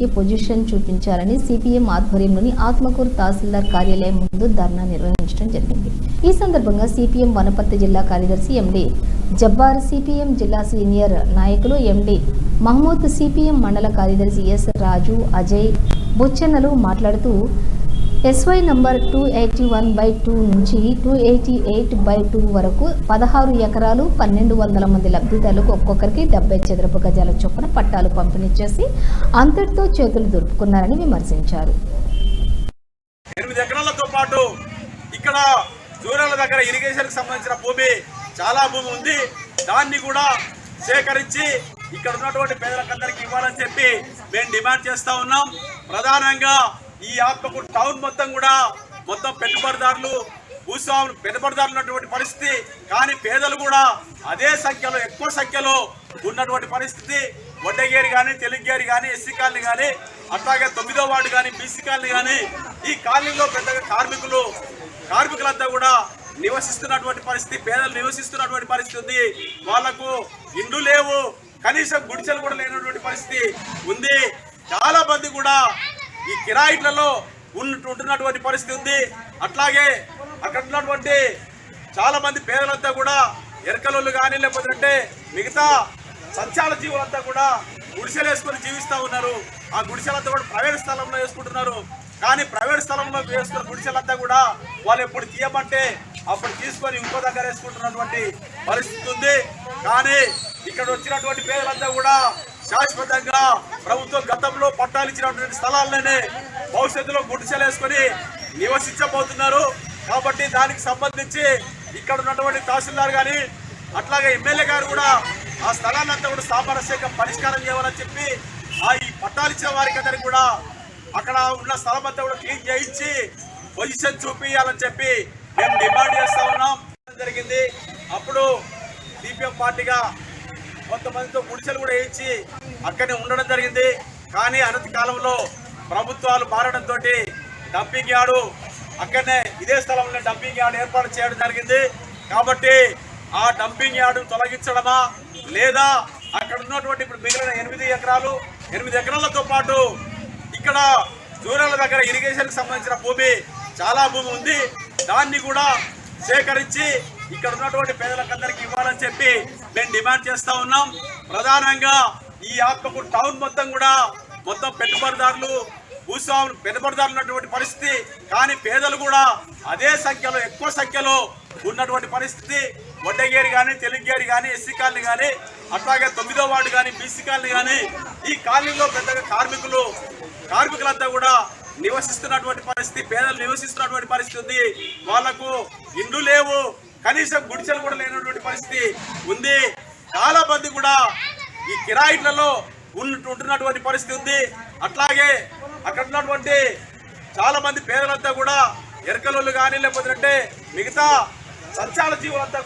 Position చూపించాలని CPM ఆధ్వర్యంలోని ఆత్మకూరు తహసీల్దార్ కార్యాలయం ముందు ధర్నా నిర్వహించడం జరిగింది. ఈ సందర్భంగా సిపిఎం వనపర్తి జిల్లా కార్యదర్శి ఎండి జబ్బార్ సిపిఎం జిల్లా సీనియర్ నాయకులు ఎండి మహమూద్ సిపిఎం మండల కార్యదర్శి ఎస్ రాజు అజయ్ బుచ్చెన్నలు మాట్లాడుతూ SY number two eighty one by two నుంచి two eighty eight by two వరకు పదహారు ఎకరాలు పన్నెండు వందల మంది లబ్ధిదారులకు ఒక్కొక్కరికి డెబ్బై చదరపు గజాల చొప్పున పట్టాలు పంపిణీ చేసి అంతటితో చేతులు దులుపుకున్నారని విమర్శించారు. ఎనిమిది ఎకరాలతో పాటు ఇక్కడ దూరాల దగ్గర ఇరిగేషన్కి సంబంధించిన భూమి చాలా భూమి ఉంది. దాన్ని కూడా సేకరించి ఇక్కడ ఉన్నటువంటి పేదలకందరికి ఇవ్వాలని చెప్పి మేము డిమాండ్ చేస్తా ఉన్నాం. ప్రధానంగా ఈ ఆత్మకూరు టౌన్ మొత్తం కూడా మొత్తం పెట్టుబడిదారులు భూస్వాములు పెట్టుబడిదారులు ఉన్నటువంటి పరిస్థితి. కానీ పేదలు కూడా అదే సంఖ్యలో ఎక్కువ సంఖ్యలో ఉన్నటువంటి పరిస్థితి. వడ్డగేరి కానీ తెలుగుగేరి కానీ ఎస్సీ కాలనీ కానీ అట్లాగే తొమ్మిదో వార్డు కానీ బీసీ కాలనీ కానీ ఈ కాలనీలో పెద్దగా కార్మికులు కార్మికులంతా కూడా నివసిస్తున్నటువంటి పరిస్థితి పేదలు నివసిస్తున్నటువంటి పరిస్థితి ఉంది. వాళ్ళకు ఇండ్లు లేవు కనీసం గుడిసెలు కూడా లేనటువంటి పరిస్థితి ఉంది. చాలా మంది కూడా ఈ కిరాయిట్లలో ఉంటున్నటువంటి పరిస్థితి ఉంది. అట్లాగే అక్కడ ఉన్నటువంటి చాలామంది పేదలంతా కూడా ఎరకలోళ్ళు కానీ లేకపోతే మిగతా సంచాల జీవులంతా కూడా గుడిసెలు వేసుకొని జీవిస్తూ ఉన్నారు. ఆ గుడిసెలంతా కూడా ప్రైవేట్ స్థలంలో వేసుకుంటున్నారు. కానీ ప్రైవేట్ స్థలంలో వేసుకున్న గుడిసెలంతా కూడా వాళ్ళు ఎప్పుడు తీయమంటే అప్పుడు తీసుకొని ఇంకో దగ్గర వేసుకుంటున్నటువంటి పరిస్థితి ఉంది. కానీ ఇక్కడ వచ్చినటువంటి పేదలంతా కూడా శాశ్వతంగా ప్రభుత్వం గతంలో పట్టాలు ఇచ్చినటువంటి స్థలాల్లోనే భవిష్యత్తులో గుడిసెలు వేసుకొని నివసించబోతున్నారు. కాబట్టి దానికి సంబంధించి ఇక్కడ ఉన్నటువంటి తహసీల్దార్ కానీ అట్లాగే ఎమ్మెల్యే గారు కూడా ఆ స్థలాన్ని అంతా కూడా సామరస్యంగా పరిష్కారం చేయాలని చెప్పి ఆ ఈ పట్టాలు ఇచ్చిన వారికి అందరికి కూడా అక్కడ ఉన్న స్థలం అంతా కూడా క్లీన్ చేయించి పొజిషన్ చూపించాలని చెప్పి మేము డిమాండ్ చేస్తా ఉన్నాం. జరిగింది. అప్పుడు సిపిఎం పార్టీగా కొంతమందితో గుడిసెలు కూడా వేయించి అక్కడనే ఉండడం జరిగింది. కానీ అనతి కాలంలో ప్రభుత్వాలు మారడంతో డంపింగ్ యార్డు అక్కడనే ఇదే స్థలంలో డంపింగ్ యార్డు ఏర్పాటు చేయడం జరిగింది. కాబట్టి ఆ డంపింగ్ యార్డు తొలగించడమా లేదా అక్కడ ఉన్నటువంటి ఇప్పుడు మిగిలిన ఎనిమిది ఎకరాలు ఎనిమిది ఎకరాలతో పాటు ఇక్కడ దూరాల దగ్గర ఇరిగేషన్కి సంబంధించిన భూమి చాలా భూమి ఉంది. దాన్ని కూడా సేకరించి ఇక్కడ ఉన్నటువంటి పేదలకందరికీ ఇవ్వాలని చెప్పి మేము డిమాండ్ చేస్తూ ఉన్నాం. ప్రధానంగా ఈ యాప్కు టౌన్ మొత్తం కూడా మొత్తం పెట్టుబడిదారులు భూస్వాములు పెట్టుబడిదారులు ఉన్నటువంటి పరిస్థితి. కానీ పేదలు కూడా అదే సంఖ్యలో ఎక్కువ సంఖ్యలో ఉన్నటువంటి పరిస్థితి. వడ్డగేరి కానీ తెలుగుగేరి కానీ ఎస్సీ కాలనీ కానీ అట్లాగే తొమ్మిదో వార్డు కానీ బీసీ కాలనీ కానీ ఈ కాలనీలో పెద్దగా కార్మికులు కార్మికులంతా కూడా నివసిస్తున్నటువంటి పరిస్థితి పేదలు నివసిస్తున్నటువంటి పరిస్థితి ఉంది. వాళ్ళకు ఇండ్లు లేవు కనీసం గుడిసెలు కూడా లేనటువంటి పరిస్థితి ఉంది. చాలా మంది కూడా ఈ కిరాయిట్లలో ఉంటున్నటువంటి పరిస్థితి ఉంది. అట్లాగే అక్కడ ఉన్నటువంటి చాలా మంది పేదలంతా కూడా ఎరకలోళ్ళు కానీ లేకపోతే మిగతా సంచాల జీవులంతా కూడా